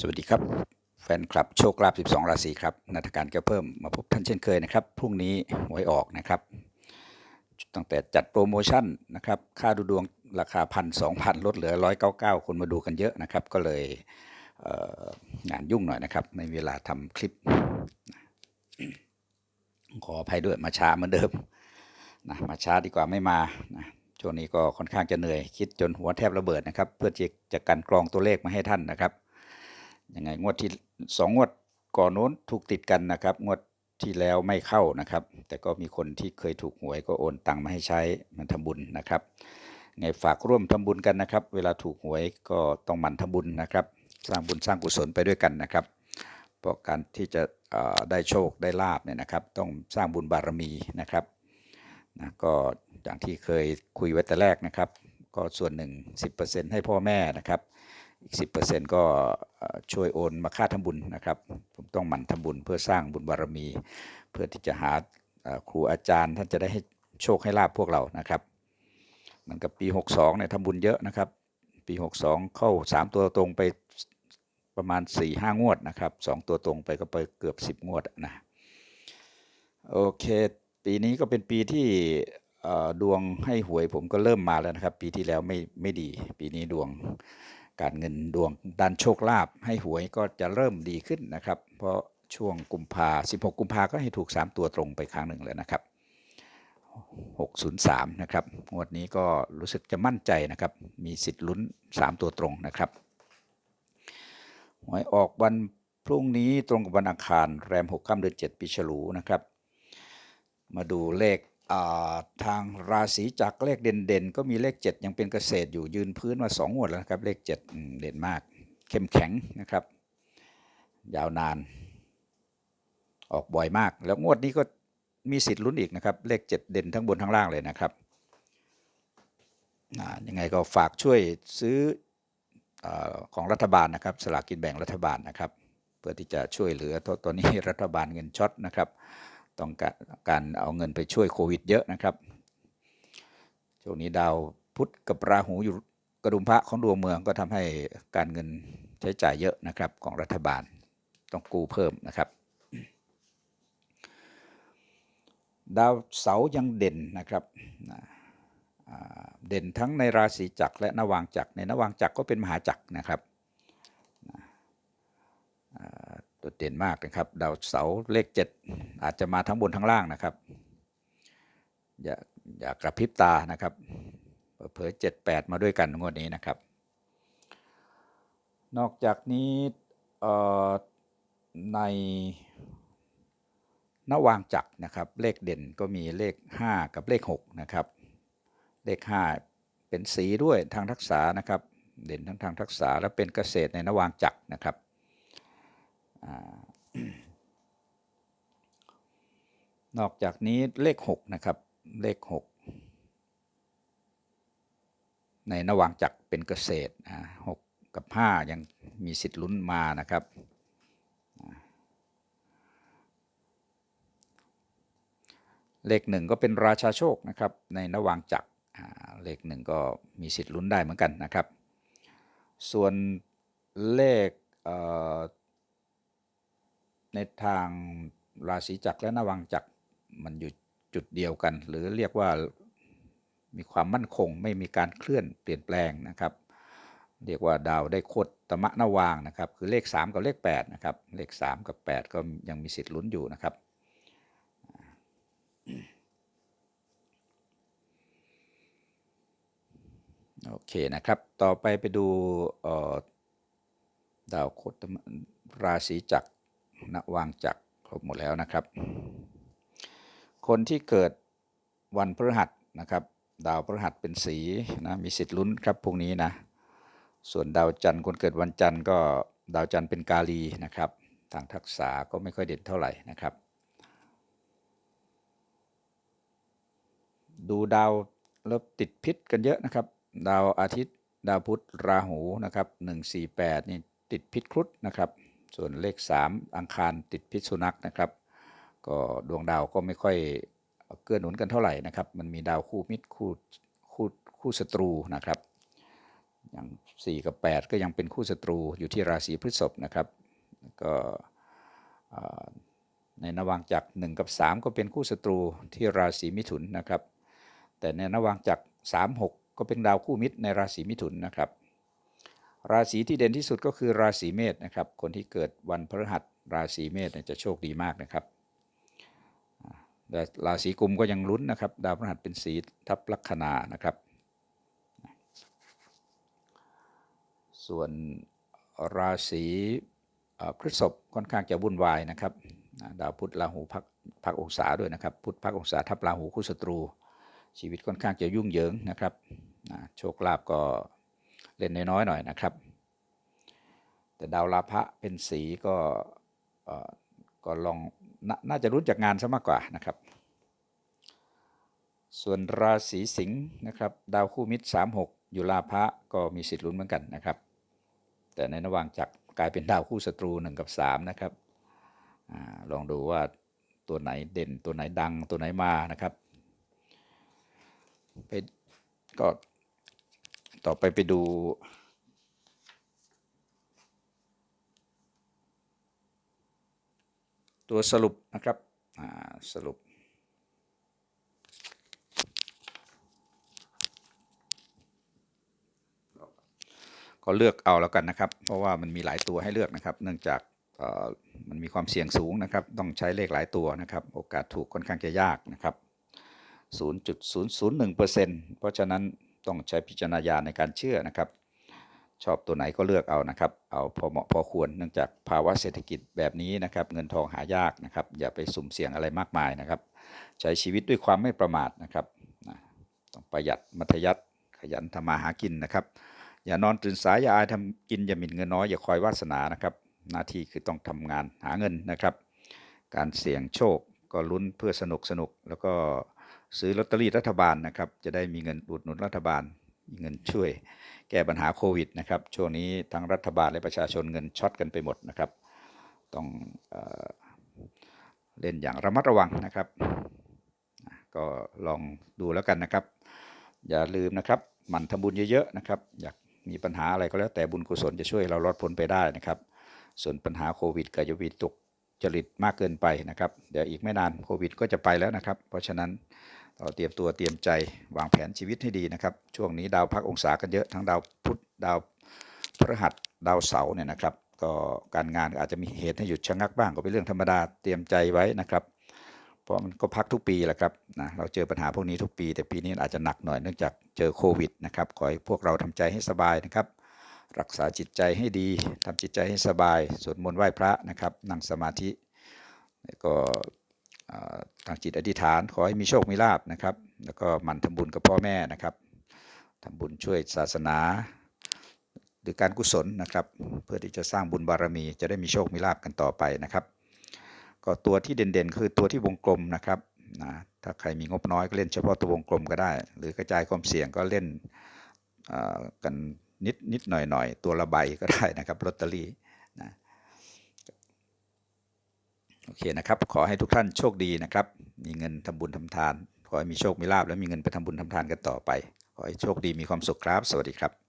สวัสดีครับ แฟนคลับโชคลาภ12 ราศีครับนัฐการแก้วเพิ่มมาพบท่านเช่นเคยนะครับ พรุ่งนี้หวยออกนะครับ ตั้งแต่จัดโปรโมชั่นนะครับ ค่าดูดวงราคาพันสองพันลดเหลือ 199 คนมาดูกันเยอะนะครับ ก็เลยเงานยุ่งหน่อยนะครับ ไม่มีเวลาทำคลิป ขออภัยด้วยมาช้าเหมือนเดิมนะมาช้าดีกว่าไม่มานะช่วงนี้ก็ค่อนข้างจะเหนื่อย คิดจนหัวแทบระเบิดนะครับ เพื่อที่จะกันกรองตัวเลขมาให้ท่านนะครับ ยังไงงวดที่สองงวดก่อนโน้นถูกติดกันนะครับ งวดที่แล้วไม่เข้านะครับ แต่ก็มีคนที่เคยถูกหวยก็โอนตังมาให้ใช้มันทำบุญนะครับไงฝากร่วมทำบุญกันนะครับ เวลาถูกหวยก็ต้องหมั่นทำบุญนะครับ สร้างบุญสร้างกุศลไปด้วยกันนะครับ เพราะการที่จะได้โชคได้ลาบเนี่ยนะครับ ต้องสร้างบุญบารมีนะครับนะก็อย่างที่เคยคุยไว้แต่แรกนะครับ ก็ส่วนหนึ่ง10%ให้พ่อแม่นะครับ อีก 10%ก็ช่วยโอนมาค่าทำบุญนะครับ ผมต้องหมั่นทำบุญเพื่อสร้างบุญบารมี เพื่อที่จะหาครูอาจารย์ ท่านจะได้ให้โชคให้ลาบพวกเรานะครับเหมันกับปี 62เนี่ยทำบุญเยอะนะครับ ปี 62 เข้า 3 ตัวตรงไปประมาณ 4-5งวดนะครับ 2 ตัวตรงไปก็ไปเกือบ 10 งวดนะโอเค ปีนี้ก็เป็นปีที่ดวงให้หวยผมก็เริ่มมาแล้วนะครับ ปีที่แล้วไม่ไม่ดี ปีนี้ดวง การเงินดวงด้านโชคลาภให้หวยก็จะเริ่มดีขึ้นนะครับ เพราะช่วงกุมภา16 กุมภาก็ให้ถูก 3 ตัวตรงไปครั้งหนึ่งเลยนะครับ 603 นะครับ งวดนี้ก็รู้สึกจะมั่นใจนะครับ มีสิทธิ์ลุ้น 3 ตัวตรงนะครับ หวยออกวันพรุ่งนี้ตรงกับวันอังคารแรม 6 ค่ำเดือน 7 ปีฉลูนะครับ มาดูเลข ทางราศีจากเลขเด่นๆ ก็มีเลข 7 ยังเป็นเกษตรอยู่ยืนพื้นมา2งวดแล้วครับ เลข 7 เด่นมาก เข้มแข็งนะครับ ยาวนาน ออกบ่อยมาก แล้วงวดนี้ก็มีสิทธิ์ลุ้นอีกนะครับ เลข 7 เด่นทั้งบนทั้งล่างเลยนะครับยังไงก็ฝากช่วยซื้ออของรัฐบาลนะครับ สลากกินแบ่งรัฐบาลนะครับ เพื่อที่จะช่วยเหลือตตอนนี้รัฐบาลเงินช็อตนะครับ ต้องการการเอาเงินไปช่วยโควิดเยอะนะครับ ช่วงนี้ดาวพุธกับราหูอยู่กระดุมพระของดวงเมืองก็ทำให้การเงินใช้จ่ายเยอะนะครับของรัฐบาลต้องกู้เพิ่มนะครับ ดาวเสาร์ยังเด่นนะครับเด่นทั้งในราศีจักรและนวางจักรในนวางจักรก็เป็นมหาจักรนะครับ โดดเด่นมากนะครับดาวเสาร์เลข 7 อาจจะมาทั้งบนทั้งล่างนะครับ อย่าอย่ากระพริบตานะครับเผลอๆ7 8มาด้วยกันงวดนี้นะครับ นอกจากนี้ในนวางจักรนะครับ เลขเด่นก็มีเลข 5 กับเลข 6 นะครับ เลข 5 เป็นสีด้วยทางทักษะนะครับ เด่นทั้งทางทักษะและเป็นเกษตรในนวางจักรนะครับ นอกจากนี้เลข 6 นะครับ เลข 6 ในนวางจักรเป็นเกษตรอ่า6กับ 5 ยังมีสิทธิ์ลุ้นมานะครับ เลขหนึ่งก็เป็นราชาโชคนะครับ ในนวางจักรเลขหนึ่งก็มีสิทธิ์ลุ้นได้เหมือนกันนะครับ ส่วนเลข ในทางราศีจักรและนวางจักรมันอยู่จุดเดียวกัน หรือเรียกว่ามีความมั่นคงไม่มีการเคลื่อนเปลี่ยนแปลงนะครับ เรียกว่าดาวได้โคตรตมะนวางนะครับ คือเลข 3 กับเลข8นะครับเลข 3 กับ 8 ก็ยังมีสิทธิ์ลุ้นอยู่นะครับโอเคนะครับ ต่อไปไปดูออดาวโคตรราศีจักร นวางจักรครบหมดแล้วนะครับ คนที่เกิดวันพฤหัสนะครับ ดาวพฤหัสเป็นสีนะมีสิทธิ์ลุ้นครับพวกนี้นะส่วนดาวจันทร์คนเกิดวันจันทร์ก็ดาวจันทร์เป็นกาลีนะครับ ทางทักษะก็ไม่ค่อยเด่นเท่าไหร่นะครับ ดูดาวแล้วติดพิษกันเยอะนะครับ ดาวอาทิตย์ ดาวพุธราหูนะครับ148นี่ติดพิษครุฑนะครับ ส่วนเลข 3 อังคารติดพิษสุนัขนะครับ ก็ดวงดาวก็ไม่ค่อยเกื้อหนุนกันเท่าไหร่นะครับ มันมีดาวคู่มิตรคู่คู่คู่ศัตรูนะครับ อย่างสี่กับแปดก็ยังเป็นคู่ศัตรูอยู่ที่ราศีพฤษภนะครับก็ในระหว่างจากหนึ่งกับสามก็เป็นคู่ศัตรูที่ราศีมิถุนนะครับ แต่ในระหว่างจากสามหกก็เป็นดาวคู่มิตรในราศีมิถุนนะครับ ราศีที่เด่นที่สุดก็คือราศีเมษนะครับ คนที่เกิดวันพฤหัสราศีเมษจะโชคดีมากนะครับแต่ราศีกุมก็ยังลุ้นนะครับ ดาวพฤหัสเป็นสีทับลัคนานะครับ ส่วนราศีพฤษภค่อนข้างจะวุ่นวายนะครับ ดาวพุธราหูพักพักองศาด้วยนะครับ พุธพักองศาทับราหูคู่ศัตรู ชีวิตค่อนข้างจะยุ่งเหยิงนะครับ โชคลาภก็ เล่นน้อยๆหน่อยนะครับ แต่ดาวลาภะเป็นสีก็ก็ลองนน่าจะรู้จากงานซะมากกว่านะครับ ส่วนราศีสิงห์นะครับ ดาวคู่มิตร 36 อยู่ลาภะก็มีสิทธิ์ลุ้นเหมือนกันนะครับ แต่ในระหว่างจากกลายเป็นดาวคู่ศัตรู 1 กับ 3 นะครับอลองดูว่าตัวไหนเด่นตัวไหนดังตัวไหนมานะครับไปก็ ต่อไปไปดูตัวสรุปนะครับสรุป ก็เลือกเอาแล้วกันนะครับ เพราะว่ามันมีหลายตัวให้เลือกนะครับ เนื่องจากมันมีความเสี่ยงสูงนะครับ ต้องใช้เลขหลายตัวนะครับ โอกาสถูกค่อนข้างจะยากนะครับ 0.001%เพราะฉะนั้น ต้องใช้พิจารณญาในการเชื่อนะครับ ชอบตัวไหนก็เลือกเอานะครับ เอาพอเหมาะพอควรเนื่องจากภาวะเศรษฐกิจแบบนี้นะครับ เงินทองหายากนะครับ อย่าไปสุ่มเสี่ยงอะไรมากมายนะครับ ใช้ชีวิตด้วยความไม่ประมาทนะครับต้องประหยัดมัธยัติขยันทำมาหากินนะครับ อย่านอนตื่นสายอย่าอายทำกินอย่าหมิ่นเงินน้อยอย่าคอยวาสนานะครับ หน้าที่คือต้องทำงานหาเงินนะครับ การเสี่ยงโชคก็ลุ้นเพื่อสนุกสนุกแล้วก็ ซื้อลอตเตอรี่รัฐบาลนะครับ จะได้มีเงินอุดหนุนรัฐบาลมีเงินช่วย แก้ปัญหาโควิดนะครับ ช่วงนี้ทั้งรัฐบาลและประชาชนเงินช็อตกันไปหมดนะครับ ต้องเอเล่นอย่างระมัดระวังนะครับ ก็ลองดูแล้วกันนะครับ อย่าลืมนะครับ หมั่นทำบุญเยอะๆนะครับ อยากมีปัญหาอะไรก็แล้วแต่บุญกุศลจะช่วยเราลดพ้นไปได้นะครับ ส่วนปัญหาโควิดก็จะวิตกจริตมากเกินไปนะครับ เดี๋ยวอีกไม่นานโควิดก็จะไปแล้วนะครับ เพราะฉะนั้น เราเตรียมตัวเตรียมใจวางแผนชีวิตให้ดีนะครับ ช่วงนี้ดาวพักองศากันเยอะทั้งดาวพุธดาวพฤหัสดาวเสาร์เนี่ยนะครับ ก็การงานอาจจะมีเหตุให้หยุดชะงักบ้างก็เป็นเรื่องธรรมดาเตรียมใจไว้นะครับ เพราะมันก็พักทุกปีแหละครับนะเราเจอปัญหาพวกนี้ทุกปี แต่ปีนี้อาจจะหนักหน่อยเนื่องจากเจอโควิดนะครับขอให้พวกเราทำใจให้สบายนะครับ รักษาจิตใจให้ดีทำจิตใจให้สบายสวดมนต์ไหว้พระนะครับ นั่งสมาธิก็ เอ่อทางจิตอธิษฐานขอให้มีโชค มีลาบนะครับ แล้วก็มันทำบุญกับพ่อแม่นะครับทำบุญช่วยศาสนาหรือการกุศลนะครับ เพื่อที่จะสร้างบุญบารมี จะได้มีโชค มีลาบกันต่อไปนะครับ ก็ตัวที่เด่นๆ คือตัวที่วงกลมนะครับนะถ้าใครมีงบน้อยก็เล่นเฉพาะตัววงกลมก็ได้ หรือกระจายความเสี่ยงก็เล่นกันนิดนิดหน่อยหน่อยตัวละใบก็ได้นะครับลอตเตอรี่นะ โอเคนะครับ ขอให้ทุกท่านโชคดีนะครับ มีเงินทำบุญทำทาน ขอให้มีโชค มีลาบและมีเงินไปทำบุญทำทานกันต่อไป ขอให้โชคดีมีความสุขครับ สวัสดีครับ